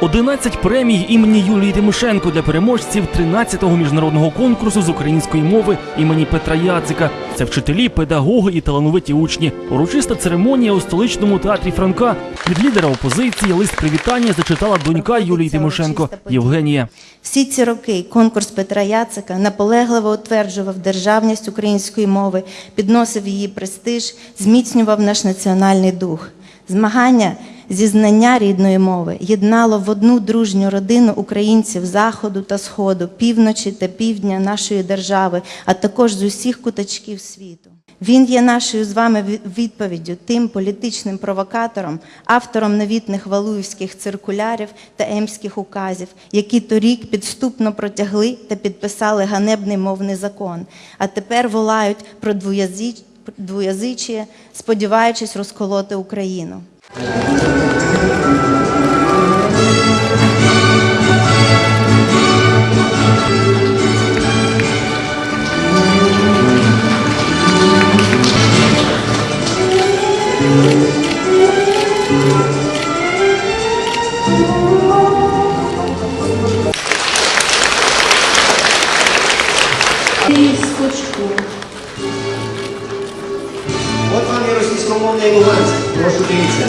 11 премій імені Юлії Тимошенко для переможців 13-го міжнародного конкурсу з української мови імені Петра Яцика. Це вчителі, педагоги і талановиті учні. Урочиста церемонія у столичному театрі Франка. Від лідера опозиції лист привітання зачитала донька Юлії Тимошенко Євгенія. Всі ці роки конкурс Петра Яцика наполегливо утверджував державність української мови, підносив її престиж, зміцнював наш національний дух. Змагання зі знання рідної мови єднало в одну дружню родину українців заходу та сходу, півночі та півдня нашої держави, а також з усіх куточків світу. Він є нашою з вами відповіддю тим політичним провокаторам, автором новітних валуївських циркулярів та емських указів, які торік підступно протягли та підписали ганебний мовний закон, а тепер волають про двоязич... двоязичіє, сподіваючись розколоти Україну. От російськомовний Луганськ. Прошу дивіться.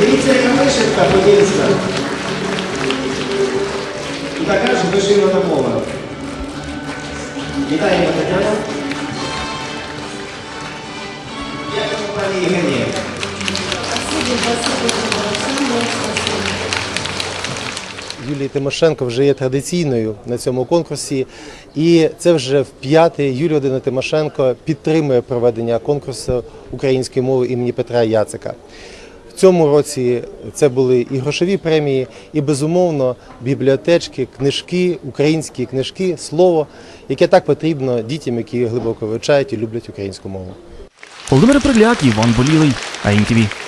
Дивіться, яка вишивка подільська. Така ж вишивана мова. Вітаємо Тетяна. Дякуємо пані Євгенія. Юлії Тимошенко вже є традиційною на цьому конкурсі, і це вже в п'яте Юлія Володимирівна Тимошенко підтримує проведення конкурсу української мови імені Петра Яцика. Цьому році це були і грошові премії, і безумовно бібліотечки, книжки, українські книжки, слово, яке так потрібно дітям, які глибоко вивчають і люблять українську мову. Володимир Приляк, Іван Болілий, АІНТВ.